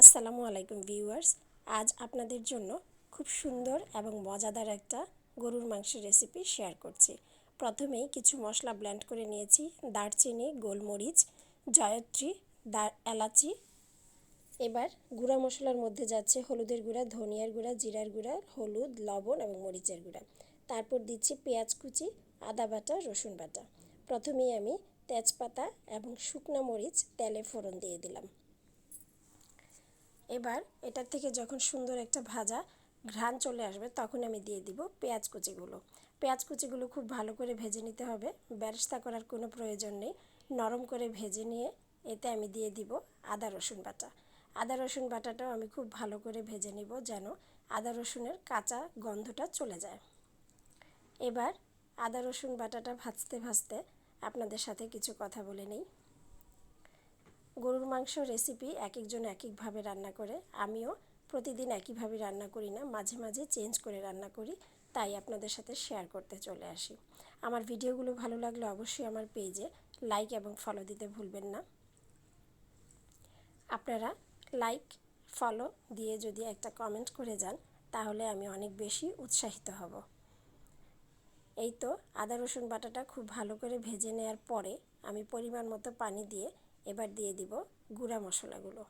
আসসালামু আলাইকুম ভিউয়ার্স। আজ আপনাদের জন্য খুব সুন্দর এবং মজাদার একটা গরুর মাংসের রেসিপি শেয়ার করছি। প্রথমেই কিছু মশলা ব্লেন্ড করে নিয়েছি। দারচিনি, গোলমরিচ, জয়ত্রী এলাচি। এবার গুঁড়া মশলার মধ্যে যাচ্ছে হলুদের গুঁড়া, ধনিয়ার গুঁড়া, জিরার গুঁড়া, হলুদ, লবণ এবং মরিচের গুঁড়া। তারপর দিচ্ছি পেঁয়াজ কুচি, আদা বাটা, রসুন বাটা। প্রথমেই আমি তেজপাতা এবং শুকনো মরিচ তেলে ফোড়ন দিয়ে দিলাম। এবার এটার থেকে যখন সুন্দর একটা ভাজা ঘ্রাণ চলে আসবে, তখন আমি দিয়ে দিব পেঁয়াজ কুচিগুলো। পেঁয়াজ কুচিগুলো খুব ভালো করে ভেজে নিতে হবে, ব্যারেস্তা করার কোনো প্রয়োজন নেই। নরম করে ভেজে নিয়ে এতে আমি দিয়ে দিব আদা, রসুন বাটা। আদা, রসুন বাটাটাও আমি খুব ভালো করে ভেজে নিব যেন আদা, রসুনের কাঁচা গন্ধটা চলে যায়। এবার আদা, রসুন বাটাটা ভাজতে ভাজতে আপনাদের সাথে কিছু কথা বলে নেই। গরুর মাংস রেসিপি এক একজন এক একভাবে রান্না করে। আমিও প্রতিদিন একইভাবে রান্না করি না, মাঝে মাঝে চেঞ্জ করে রান্না করি, তাই আপনাদের সাথে শেয়ার করতে চলে আসি। আমার ভিডিওগুলো ভালো লাগলে অবশ্যই আমার পেজে লাইক এবং ফলো দিতে ভুলবেন না। আপনারা লাইক ফলো দিয়ে যদি একটা কমেন্ট করে যান, তাহলে আমি অনেক বেশি উৎসাহিত হব। এই তো আদা রসুন বাটাটা খুব ভালো করে ভেজে নেওয়ার পরে আমি পরিমাণ মতো পানি দিয়ে এবার দিয়ে দিব গুঁড়া মশলাগুলো।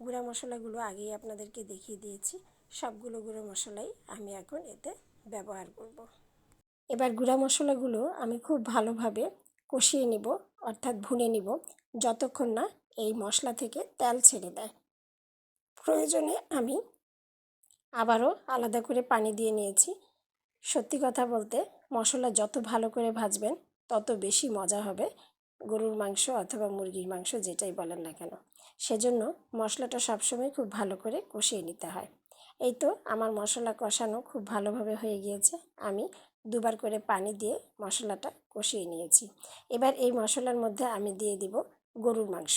গুঁড়া মশলাগুলো আগেই আপনাদেরকে দেখিয়ে দিয়েছি। সবগুলো গুঁড়ো মশলাই আমি এখন এতে ব্যবহার করব। এবার গুঁড়া মশলাগুলো আমি খুব ভালোভাবে কষিয়ে নিব, অর্থাৎ ভুনে নিব, যতক্ষণ না এই মশলা থেকে তেল ছেড়ে দেয়। প্রয়োজনে আমি আবারও আলাদা করে পানি দিয়ে নিয়েছি। সত্যি কথা বলতে মশলা যত ভালো করে ভাজবেন, তত বেশি মজা হবে। গরুর মাংস অথবা মুরগির মাংস যেটাই বলেন না কেন, সেজন্য মশলাটা সবসময় খুব ভালো করে কষিয়ে নিতে হয়। এই তো আমার মশলা কষানো খুব ভালোভাবে হয়ে গিয়েছে, আমি দুবার করে পানি দিয়ে মশলাটা কষিয়ে নিয়েছি। এবার এই মশলার মধ্যে আমি দিয়ে দিব গরুর মাংস।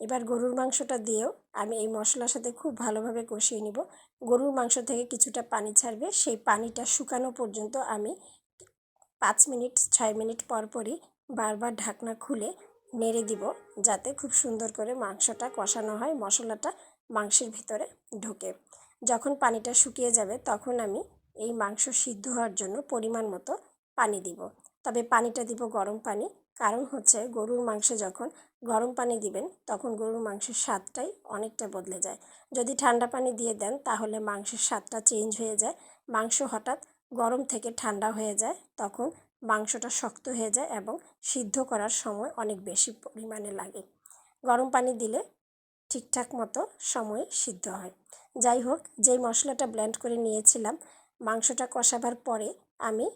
এবার গরুর মাংসটা দিয়েও আমি এই মশলার সাথে খুব ভালোভাবে কষিয়ে নিব। গরুর মাংস থেকে কিছুটা পানি ছাড়বে, সেই পানিটা শুকানো পর্যন্ত আমি পাঁচ মিনিট, ছয় মিনিট পর পরই বারবার ঢাকনা খুলে নেড়ে দিব যাতে খুব সুন্দর করে মাংসটা কষানো হয়, মশলাটা মাংসের ভিতরে ঢোকে। যখন পানিটা শুকিয়ে যাবে তখন আমি এই মাংস সিদ্ধ হওয়ার জন্য পরিমাণ মতো পানি দিব। তবে পানিটা দিব গরম পানি, কারণ হচ্ছে গরুর মাংসে যখন গরম পানি দিবেন তখন গরুর মাংসের স্বাদটাই অনেকটা বদলে যায়। যদি ঠান্ডা পানি দিয়ে দেন তাহলে মাংসের স্বাদটা চেঞ্জ হয়ে যায়। মাংস হঠাৎ গরম থেকে ঠান্ডা হয়ে যায়, তখন মাংসটা শক্ত হয়ে যায় এবং সিদ্ধ করার সময় অনেক বেশি পরিমাণে লাগে। গরম পানি দিলে ঠিকঠাক মতো সময়ে সিদ্ধ হয়। যাই হোক, যেই মশলাটা ব্লেন্ড করে নিয়েছিলাম, মাংসটা কষাবার পরে আমি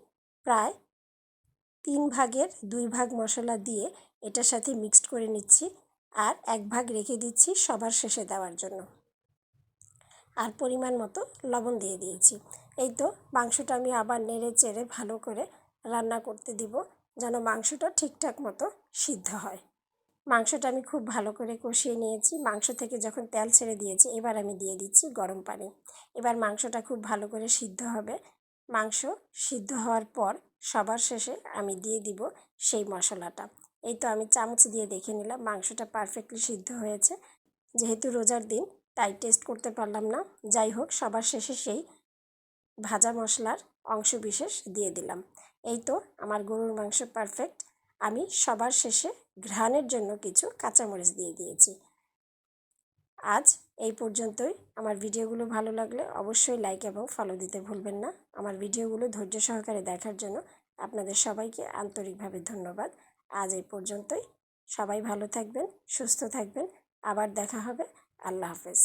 প্রায় তিন ভাগের দুই ভাগ মশলা দিয়ে এটার সাথে মিক্সড করে নিচ্ছি আর এক ভাগ রেখে দিচ্ছি সবার শেষে দেওয়ার জন্য। আর পরিমাণ মতো লবণ দিয়ে দিয়েছি। এই তো মাংসটা আমি আবার নেড়ে চেড়ে ভালো করে রান্না করতে দিব যেন মাংসটা ঠিকঠাক মতো সিদ্ধ হয়। মাংসটা আমি খুব ভালো করে কষিয়ে নিয়েছি। মাংস থেকে যখন তেল ছেড়ে দিয়েছি, এবার আমি দিয়ে দিচ্ছি গরম পানি। এবার মাংসটা খুব ভালো করে সিদ্ধ হবে। মাংস সিদ্ধ হওয়ার পর সবার শেষে আমি দিয়ে দিব সেই মশলাটা। এই তো আমি চামচ দিয়ে দেখে নিলাম মাংসটা পারফেক্টলি সিদ্ধ হয়েছে। যেহেতু রোজার দিন, তাই টেস্ট করতে পারলাম না। যাই হোক, সবার শেষে সেই ভাজা মশলার অংশ বিশেষ দিয়ে দিলাম। এই তো আমার গরুর মাংস পারফেক্ট আমি সবার শেষে ঘ্রাণের জন্য কিছু কাঁচামরিচ দিয়ে দিয়েছি। আজ এই পর্যন্তই। আমার ভিডিওগুলো ভালো লাগলে অবশ্যই লাইক এবং ফলো দিতে ভুলবেন না। আমার ভিডিওগুলো ধৈর্য সহকারে দেখার জন্য আপনাদের সবাইকে আন্তরিকভাবে ধন্যবাদ। আজ এই পর্যন্তই। সবাই ভালো থাকবেন, সুস্থ থাকবেন। আবার দেখা হবে। আল্লাহ হাফেজ।